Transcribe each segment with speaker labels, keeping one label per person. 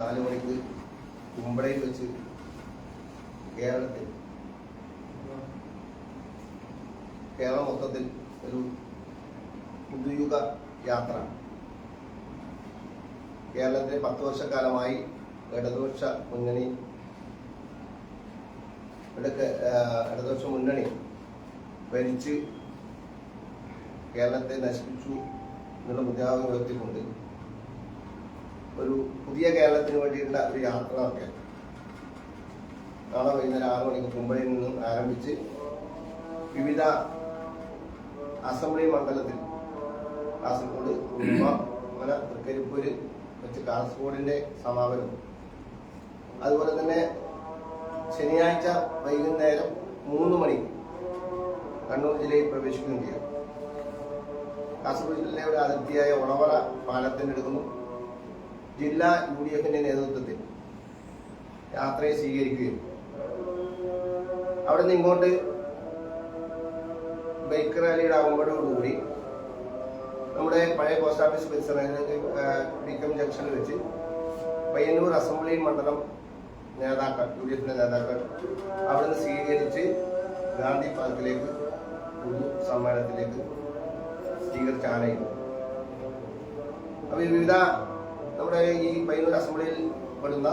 Speaker 1: നാല് മണിക്ക് കുമ്പളയിൽ വെച്ച് കേരളത്തിൽ കേരളം മൊത്തത്തിൽ ഒരു പുതുയുഗ യാത്ര. കേരളത്തിലെ പത്ത് വർഷക്കാലമായി ഇടതുപക്ഷ മുന്നണി ഇടതുപക്ഷ മുന്നണി ഭരിച്ച് കേരളത്തെ നശിപ്പിച്ചു എന്നുള്ള മുദ്രാവാക്യം ഉയർത്തിക്കൊണ്ട് ഒരു പുതിയ കേരളത്തിന് വേണ്ടിയിട്ടുള്ള ഒരു യാത്ര ഒക്കെ നാളെ വൈകുന്നേരം ആറ് മണിക്ക് മുംബൈയിൽ നിന്നും ആരംഭിച്ച് വിവിധ അസംബ്ലി മണ്ഡലത്തിൽ കാസർഗോഡ് കുടുംബ അങ്ങനെ തൃക്കരിപ്പൂര് വെച്ച് കാസർഗോഡിന്റെ സമാപനം. അതുപോലെ തന്നെ ശനിയാഴ്ച വൈകുന്നേരം മൂന്ന് മണിക്ക് കണ്ണൂർ ജില്ലയിൽ പ്രവേശിക്കുകയും ചെയ്യും. കാസർഗോഡ് ജില്ലയുടെ അതിർത്തിയായ ഉളവറ പാലത്തിനെടുക്കുന്നു. ജില്ലാ യു ഡി എഫിന്റെ നേതൃത്വത്തിൽ യാത്രയെ സ്വീകരിക്കുകയും അവിടെ നിന്ന് ഇങ്ങോട്ട് ബൈക്ക് റാലിയുടെ ആകുമ്പോഴോടുകൂടി നമ്മുടെ പഴയ പോസ്റ്റ് ഓഫീസ് പരിസരങ്ങളിൽ വിക്രം ജംഗ്ഷനിൽ വെച്ച് പയ്യന്നൂർ അസംബ്ലി മണ്ഡലം നേതാക്കൾ യു ഡി എഫിന്റെ നേതാക്കൾ അവിടെ നിന്ന് സ്വീകരിച്ച് ഗാന്ധി പാർക്കിലേക്ക് പൊതു സമ്മേളനത്തിലേക്ക് സ്വീകരിച്ച് ആനയുന്നു അപ്പൊ വിവിധ നമ്മുടെ ഈ പയ്യന്നൂർ അസംബ്ലിയിൽ പെടുന്ന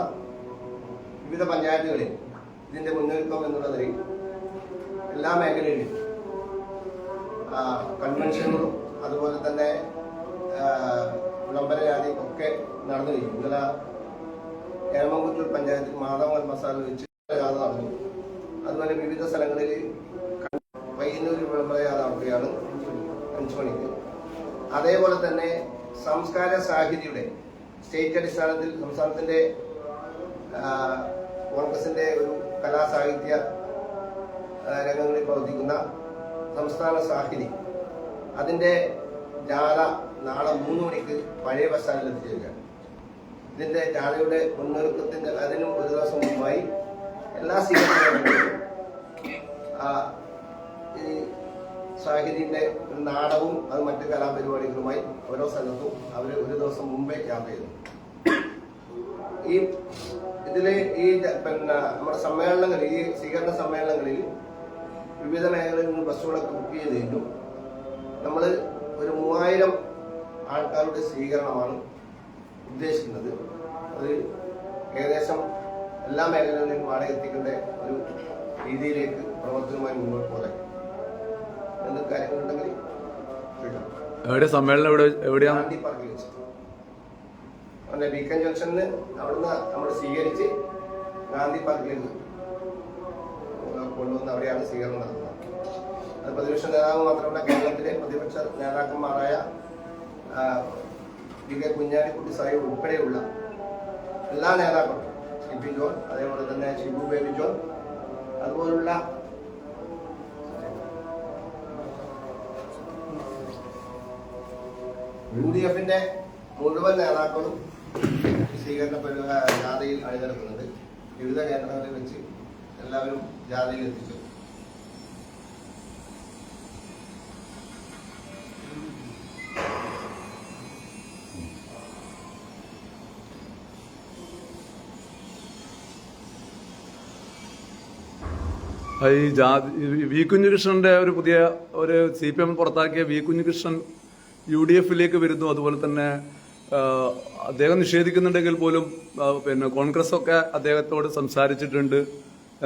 Speaker 1: വിവിധ പഞ്ചായത്തുകളിൽ ഇതിന്റെ മുന്നൊരുക്കം നിലയിൽ എല്ലാ മേഖലയിലും കൺവെൻഷനുകളും അതുപോലെ തന്നെ ആ, വിളംബര ജാതി ഒക്കെ നടന്നു കഴിഞ്ഞു. ഇന്നലെ ഏമംകുറ്റൂർ പഞ്ചായത്തിൽ മാധവൻ മസാല വെച്ച് ജാഥ നടന്നു. അതുപോലെ വിവിധ സ്ഥലങ്ങളിൽ പയ്യന്നൂർ വിളംബര യാത്ര നടത്തുകയാണ് അഞ്ചു മണിക്ക്. അതേപോലെ തന്നെ സംസ്കാര സാഹിതിയുടെ സ്റ്റേറ്റ് അടിസ്ഥാനത്തിൽ സംസ്ഥാനത്തിന്റെ കോൺഗ്രസിന്റെ ഒരു കലാസാഹിത്യ രംഗങ്ങളിൽ പ്രവർത്തിക്കുന്ന സംസ്ഥാന സാഹിതി. അതിന്റെ ജാഥ നാളെ മൂന്ന് മണിക്ക് പഴയ ബസ് സ്റ്റാൻഡിൽ എത്തിച്ചേരുകയാണ്. ഇതിന്റെ ജാഥയുടെ മുന്നൊരുക്കത്തിന്റെ അതിനും ഒരു ദിവസം മുമ്പായി എല്ലാ സ്വീകരണങ്ങളും സാഹിതിന്റെ ഒരു നാടകവും അത് മറ്റ് കലാപരിപാടികളുമായി ഓരോ സ്ഥലത്തും അവർ ഒരു ദിവസം മുമ്പേ ക്യാമ്പ് ചെയ്തു ഈ ഇതിലെ ഈ പിന്നെ നമ്മുടെ സമ്മേളനങ്ങളിൽ ഈ സ്വീകരണ സമ്മേളനങ്ങളിൽ വിവിധ മേഖലകളിൽ നിന്ന് ബസ്സുകളൊക്കെ ബുക്ക് ചെയ്തിട്ടും നമ്മൾ ഒരു മൂവായിരം ആൾക്കാരുടെ സ്വീകരണമാണ് ഉദ്ദേശിക്കുന്നത്. അത് ഏകദേശം എല്ലാ മേഖലകളിലും വാടക എത്തിക്കേണ്ട ഒരു രീതിയിലേക്ക് പ്രവർത്തനവുമായി മുന്നോട്ട് പോകാൻ എന്തൊക്കെ കാര്യങ്ങളുണ്ടെങ്കിൽ
Speaker 2: എവിടെ സമ്മേളനം എവിടെ എവിടെയാണ്
Speaker 1: പാർക്കിൽ വെച്ച്. അവിടെ ബീക്കൺ ജംഗ്ഷനിൽ അവിടുന്ന് നമ്മൾ സ്വീകരിച്ച് ഗാന്ധി പാർക്കിലേക്ക് കൊണ്ടുവന്ന് അവിടെയാണ് സ്വീകരണം നടത്തുന്നത്. അത് പ്രതിപക്ഷ നേതാവ് മാത്രമല്ല കേരളത്തിലെ പ്രതിപക്ഷ നേതാക്കന്മാരായ വി കെ കുഞ്ഞാലിക്കുട്ടി സാഹിബ് ഉൾപ്പെടെയുള്ള എല്ലാ നേതാക്കളും സി പി ജോൺ അതേപോലെ തന്നെ ഷിബു ബേബി ജോൺ അതുപോലുള്ള യു ഡി എഫിന്റെ മുഴുവൻ നേതാക്കളും സ്വീകരണ ജാഥയിൽ അണിനിരക്കുന്നത് വിവിധ കേന്ദ്രങ്ങളിൽ വെച്ച് എല്ലാവരും ജാഥയിൽ എത്തിച്ചു.
Speaker 2: ഈ ജാതി വി കുഞ്ഞികൃഷ്ണന്റെ ഒരു പുതിയ ഒരു സി പി എം പുറത്താക്കിയ വി കുഞ്ഞികൃഷ്ണൻ യു ഡി എഫിലേക്ക് വരുന്നു. അതുപോലെ തന്നെ അദ്ദേഹം നിഷേധിക്കുന്നുണ്ടെങ്കിൽ പോലും പിന്നെ കോൺഗ്രസ് ഒക്കെ അദ്ദേഹത്തോട് സംസാരിച്ചിട്ടുണ്ട്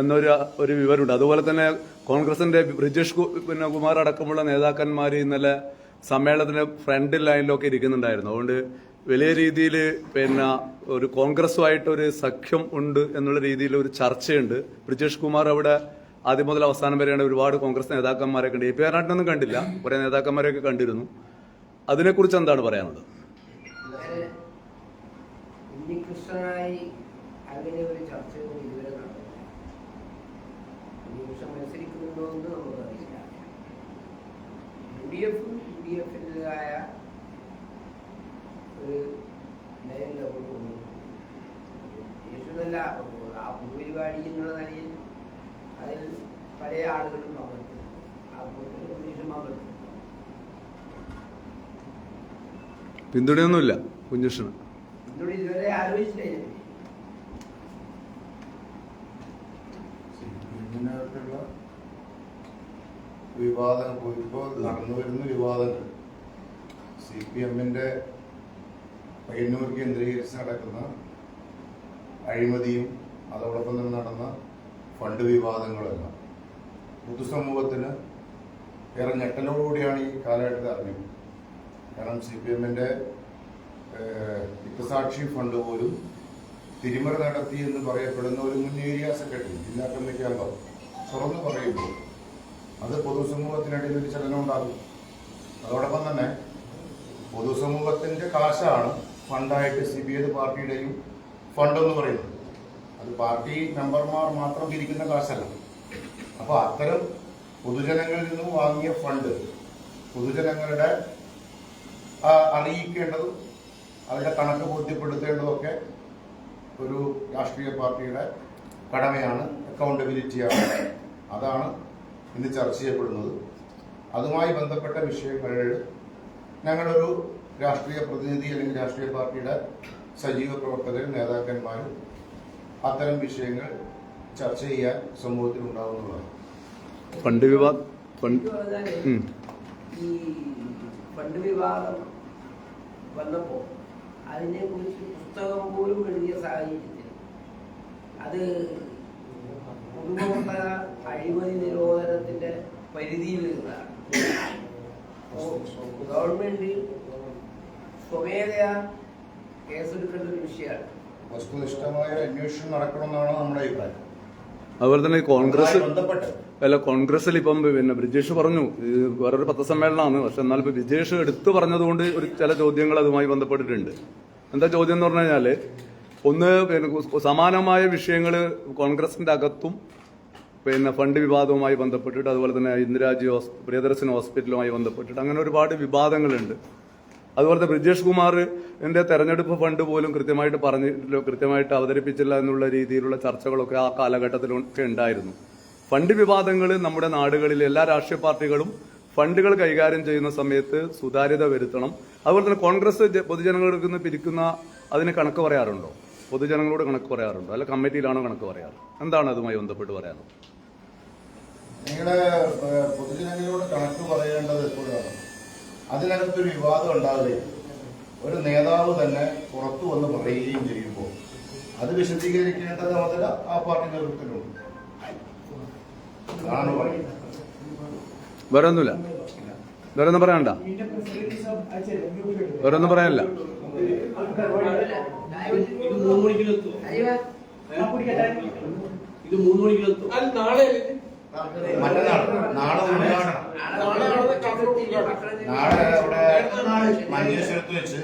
Speaker 2: എന്നൊരു ഒരു വിവരമുണ്ട്. അതുപോലെ തന്നെ കോൺഗ്രസിന്റെ ബ്രിജേഷ് പിന്നെ കുമാർ അടക്കമുള്ള നേതാക്കന്മാർ ഇന്നലെ സമ്മേളനത്തിന്റെ ഫ്രണ്ട് ലൈനിലൊക്കെ ഇരിക്കുന്നുണ്ടായിരുന്നു. അതുകൊണ്ട് വലിയ രീതിയിൽ പിന്നെ ഒരു കോൺഗ്രസുമായിട്ട് ഒരു സഖ്യം ഉണ്ട് എന്നുള്ള രീതിയിൽ ഒരു ചർച്ചയുണ്ട്. ബ്രിജേഷ് കുമാർ അവിടെ ആദ്യം മുതൽ അവസാനം വരെയാണ് ഒരുപാട് കോൺഗ്രസ് നേതാക്കന്മാരെ കണ്ടു. എ പി ആറിനൊന്നും കണ്ടില്ല. കുറെ നേതാക്കന്മാരെയൊക്കെ കണ്ടിരുന്നു. അതിനെക്കുറിച്ച് എന്താണ് പറയാനുള്ളത്?
Speaker 3: ഉണ്ണികൃഷ്ണനായി അങ്ങനെ ഒരു ചർച്ചയൊന്നും ഇതുവരെ നടന്നില്ല ഉണ്ണികൃഷ്ണൻ മത്സരിക്കുന്നുണ്ടോ എന്ന്
Speaker 2: പിന്തുണയൊന്നുമില്ല
Speaker 4: കുഞ്ഞുഷ്ണന് വിവാദം ഇപ്പോൾ നടന്നു വരുന്ന വിവാദങ്ങൾ സി പി എമ്മിന്റെ പയ്യന്നൂർ കേന്ദ്രീകരിച്ച് നടക്കുന്ന അഴിമതിയും അതോടൊപ്പം തന്നെ നടന്ന ഫണ്ട് വിവാദങ്ങളെല്ലാം പൊതുസമൂഹത്തിന് ഏറെ ഞെട്ടലോടുകൂടിയാണ് ഈ കാലഘട്ടത്തിൽ അറിഞ്ഞത് കാരണം സി പി എമ്മിന്റെ ഇപ്പസാക്ഷി ഫണ്ട് പോലും തിരിമറി നടത്തി എന്ന് പറയപ്പെടുന്ന ഒരു മുൻ ഏരിയ സെക്രട്ടറി ജില്ലാ കമ്മിറ്റി അംഗം തുറന്നു പറയുമ്പോൾ അത് പൊതുസമൂഹത്തിനിടയിൽ ഒരു ചലനം ഉണ്ടാകും. അതോടൊപ്പം തന്നെ പൊതുസമൂഹത്തിന്റെ കാശാണ് ഫണ്ടായിട്ട് സി ബി ഐ പാർട്ടിയുടെയും ഫണ്ട് എന്ന് പറയുന്നത്. അത് പാർട്ടി മെമ്പർമാർ മാത്രം പിരിക്കുന്ന കാശല്ല. അപ്പോൾ അത്തരം പൊതുജനങ്ങളിൽ നിന്നും വാങ്ങിയ ഫണ്ട് പൊതുജനങ്ങളുടെ അറിയിക്കേണ്ടതും അവരുടെ കണക്ക് ബോധ്യപ്പെടുത്തേണ്ടതൊക്കെ ഒരു രാഷ്ട്രീയ പാർട്ടിയുടെ കടമയാണ് അക്കൗണ്ടബിലിറ്റിയാണ് അതാണ് ഇന്ന് ചർച്ച ചെയ്യപ്പെടുന്നത്. അതുമായി ബന്ധപ്പെട്ട വിഷയങ്ങളിൽ ഞങ്ങളൊരു രാഷ്ട്രീയ പ്രതിനിധി അല്ലെങ്കിൽ രാഷ്ട്രീയ പാർട്ടിയുടെ സജീവ പ്രവർത്തകരും നേതാക്കന്മാരും അത്തരം വിഷയങ്ങൾ ചർച്ച ചെയ്യാൻ സമൂഹത്തിൽ ഉണ്ടാവുന്നതാണ്.
Speaker 2: ഫണ്ട് വിവാദം ഫണ്ട്
Speaker 3: വിവാദം വന്നപ്പോ അതിനെക്കുറിച്ച് പുസ്തകം പോലും എഴുതിയ സാഹചര്യത്തിൽ അത് കുടുംബ അഴിമതി നിരോധനത്തിന്റെ പരിധിയിൽ വരുന്നതാണ് ഗവൺമെന്റ് സ്വമേധയാ കേസെടുക്കേണ്ട ഒരു വിഷയമാണ്.
Speaker 4: വസ്തുനിഷ്ഠമായ അന്വേഷണം നടക്കണമെന്നാണ് നമ്മുടെ അഭിപ്രായം.
Speaker 2: അതുപോലെ തന്നെ കോൺഗ്രസ്
Speaker 4: ബന്ധപ്പെട്ട്
Speaker 2: അല്ല കോൺഗ്രസിൽ ഇപ്പം പിന്നെ ബ്രിജേഷ് പറഞ്ഞു. വേറൊരു പത്രസമ്മേളനമാണ്. പക്ഷെ എന്നാൽ ഇപ്പൊ ബ്രിജേഷ് എടുത്തു പറഞ്ഞതുകൊണ്ട് ഒരു ചില ചോദ്യങ്ങൾ അതുമായി ബന്ധപ്പെട്ടിട്ടുണ്ട്. എന്താ ചോദ്യം എന്ന് പറഞ്ഞു കഴിഞ്ഞാൽ ഒന്ന് സമാനമായ വിഷയങ്ങൾ കോൺഗ്രസിന്റെ അകത്തും പിന്നെ ഫണ്ട് വിവാദവുമായി ബന്ധപ്പെട്ടിട്ട് അതുപോലെ തന്നെ ഇന്ദിരാജി പ്രിയദർശൻ ഹോസ്പിറ്റലുമായി ബന്ധപ്പെട്ടിട്ട് അങ്ങനെ ഒരുപാട് വിവാദങ്ങളുണ്ട്. അതുപോലെ ബ്രിജേഷ് കുമാർ എന്റെ തെരഞ്ഞെടുപ്പ് ഫണ്ട് പോലും കൃത്യമായിട്ട് പറഞ്ഞിട്ടില്ല കൃത്യമായിട്ട് അവതരിപ്പിച്ചില്ല എന്നുള്ള രീതിയിലുള്ള ചർച്ചകളൊക്കെ ആ കാലഘട്ടത്തിലൊക്കെ ഉണ്ടായിരുന്നു. ഫണ്ട് വിവാദങ്ങൾ നമ്മുടെ നാടുകളിൽ എല്ലാ രാഷ്ട്രീയ പാർട്ടികളും ഫണ്ടുകൾ കൈകാര്യം ചെയ്യുന്ന സമയത്ത് സുതാര്യത വരുത്തണം. അതുപോലെ തന്നെ കോൺഗ്രസ് ജ- നിന്ന് പിരിക്കുന്ന അതിന് കണക്ക് പറയാറുണ്ടോ? പൊതുജനങ്ങളോട് കണക്ക് പറയാറുണ്ടോ? അല്ല കമ്മിറ്റിയിലാണോ കണക്ക് പറയാറ്? എന്താണ് അതുമായി ബന്ധപ്പെട്ട് പറയാനുള്ളത്?
Speaker 4: നിങ്ങളുടെ പൊതുജനങ്ങളോട് കണക്ക് പറയേണ്ടത് എപ്പോഴാണ്? അതിനകത്തൊരു വിവാദം ഉണ്ടാവുകയും ഒരു നേതാവ് തന്നെ പുറത്തു വന്ന് പറയുകയും ചെയ്യുമ്പോൾ അത് വിശദീകരിക്കേണ്ടത് മുതൽ ആ പാർട്ടി പറയുന്നത്
Speaker 2: വേറെ ഒന്നുമില്ല വേറെ ഒന്നും പറയാനണ്ട വേറെ ഒന്നും പറയാനില്ല
Speaker 5: ഇത് മൂന്ന് മണിക്കിലെത്തും മണിക്കിലെത്തും
Speaker 4: മറ്റന്നാൾ. നാളെ നാളെ. അവിടെ മഞ്ചേശ്വരത്ത് വെച്ച്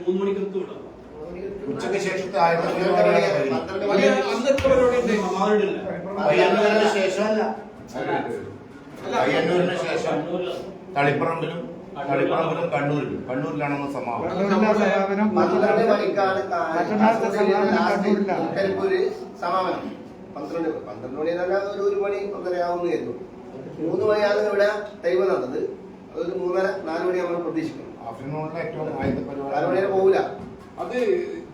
Speaker 5: മൂന്ന് മണിക്കെത്തും ഇവിടെ.
Speaker 4: ഉച്ചയ്ക്ക് ശേഷത്തെ ആയിരത്തി പയ്യന്നൂരിന് ശേഷം പയ്യന്നൂരിന് ശേഷം തളിപ്പറമ്പിലും തളിപ്പറമ്പിലും കണ്ണൂരിലും. കണ്ണൂരിലാണെന്ന് സമാപനം.
Speaker 1: പന്ത്രണ്ട് മണിക്കാണ് സമാപനം പന്ത്രണ്ട് പന്ത്രണ്ട് മണി എന്നല്ല ഒരു ഒരു മണി ഒന്നരയാവുന്നതായിരുന്നു മൂന്ന് മണിയാണ് ഇവിടെ ദൈവ നടന്നത്. അതൊരു മൂന്നര നാല് മണി നമ്മൾ പ്രതീക്ഷിക്കും നാല് മണി
Speaker 4: പരിപാടി.
Speaker 1: വരെ പോകില്ല
Speaker 6: അത്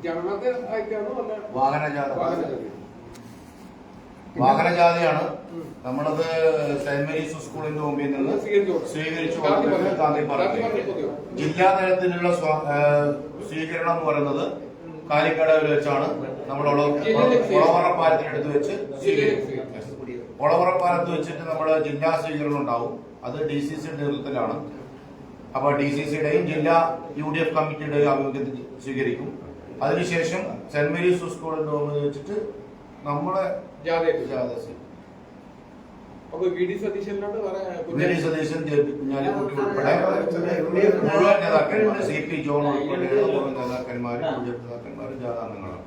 Speaker 6: ജനത ആയിട്ടാണോ അല്ല?
Speaker 4: വാഹനജാഥ.
Speaker 6: വാഹനജാഥ?
Speaker 4: വാഹനജാഥയാണ്. നമ്മളത് സെന്റ് മേരീസ് സ്കൂളിന്റെ മുമ്പിൽ നിന്ന്
Speaker 6: സ്വീകരിച്ചു.
Speaker 4: ജില്ലാ തലത്തിലുള്ള സ്വാ- സ്വീകരണം എന്ന് പറയുന്നത് കാലിക്കടവിൽ വെച്ചാണ് നമ്മൾ ഒളവറപ്പാലത്തിനടുത്ത് വെച്ച് ഒളവറപ്പാലത്ത് വെച്ചിട്ട് നമ്മുടെ ജില്ലാ സ്വീകരണം ഉണ്ടാവും. അത് ഡി സി സി നേതൃത്വത്തിലാണ്. അപ്പൊ ഡി സി സിയുടെയും ജില്ലാ യു ഡി എഫ് കമ്മിറ്റിയുടെയും ആഭിമുഖ്യത്തിൽ സ്വീകരിക്കും. അതിനുശേഷം സെന്റ് മേരീസ് സ്കൂളിന്റെ മുമ്പിൽ വെച്ചിട്ട് നമ്മളെ.
Speaker 6: അപ്പൊ വി ഡി സതീശനിലോട്ട് വേറെ
Speaker 4: V D Satheesan J P Kunhalikutty ഉൾപ്പെടെ മുഴുവൻ നേതാക്കന്മാർ സി പി ജോൺ ഉൾപ്പെടെയുള്ള മുഴുവൻ നേതാക്കന്മാരും യു ഡി എഫ് നേതാക്കന്മാരും ജാഥാംഗങ്ങളാണ്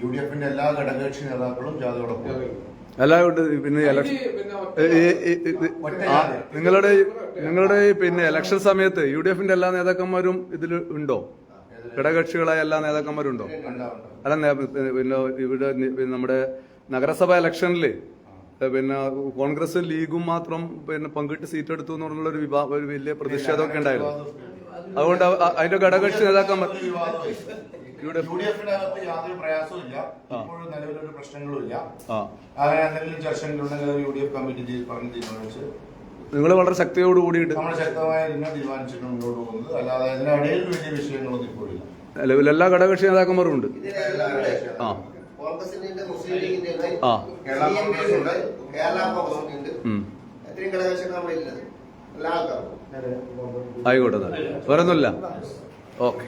Speaker 4: യു ഡി എഫിന്റെ എല്ലാ ഘടകകക്ഷി നേതാക്കളും ജാഥയോടൊപ്പം.
Speaker 2: എല്ലാവരും പിന്നെ നിങ്ങളുടെ നിങ്ങളുടെ പിന്നെ ഇലക്ഷൻ സമയത്ത് യു ഡി എഫിന്റെ എല്ലാ നേതാക്കന്മാരും ഇതിൽ ഉണ്ടോ ഘടകകക്ഷികളായ എല്ലാ
Speaker 4: നേതാക്കന്മാരുണ്ടോ?
Speaker 2: അല്ല പിന്നെ ഇവിടെ നമ്മുടെ നഗരസഭ ഇലക്ഷനിൽ പിന്നെ കോൺഗ്രസ് ലീഗും മാത്രം പിന്നെ പങ്കിട്ട് സീറ്റ് എടുത്തു എന്നുള്ള ഒരു ഒരു വലിയ പ്രതിഷേധമൊക്കെ ഉണ്ടായിരുന്നു. അതുകൊണ്ട് അതിന്റെ ഘടകക്ഷി നേതാക്കന്മാർ യു
Speaker 4: യാതൊരു ഇപ്പോഴും പ്രശ്നങ്ങളും ഇല്ല ചർച്ചകളുണ്ടെങ്കിൽ യു ഡി എഫ് കമ്മിറ്റി പറഞ്ഞ് തീരുമാനിച്ച്
Speaker 2: നിങ്ങൾ വളരെ ശക്തിയോട് കൂടിയിട്ട്.
Speaker 4: അല്ലാതെ
Speaker 2: നിലവിൽ എല്ലാ ഘടകകക്ഷി നേതാക്കന്മാരും ഉണ്ട്. ആ. ആ. ആയിക്കോട്ടെ വേറെ ഒന്നുമില്ല ഓക്കെ.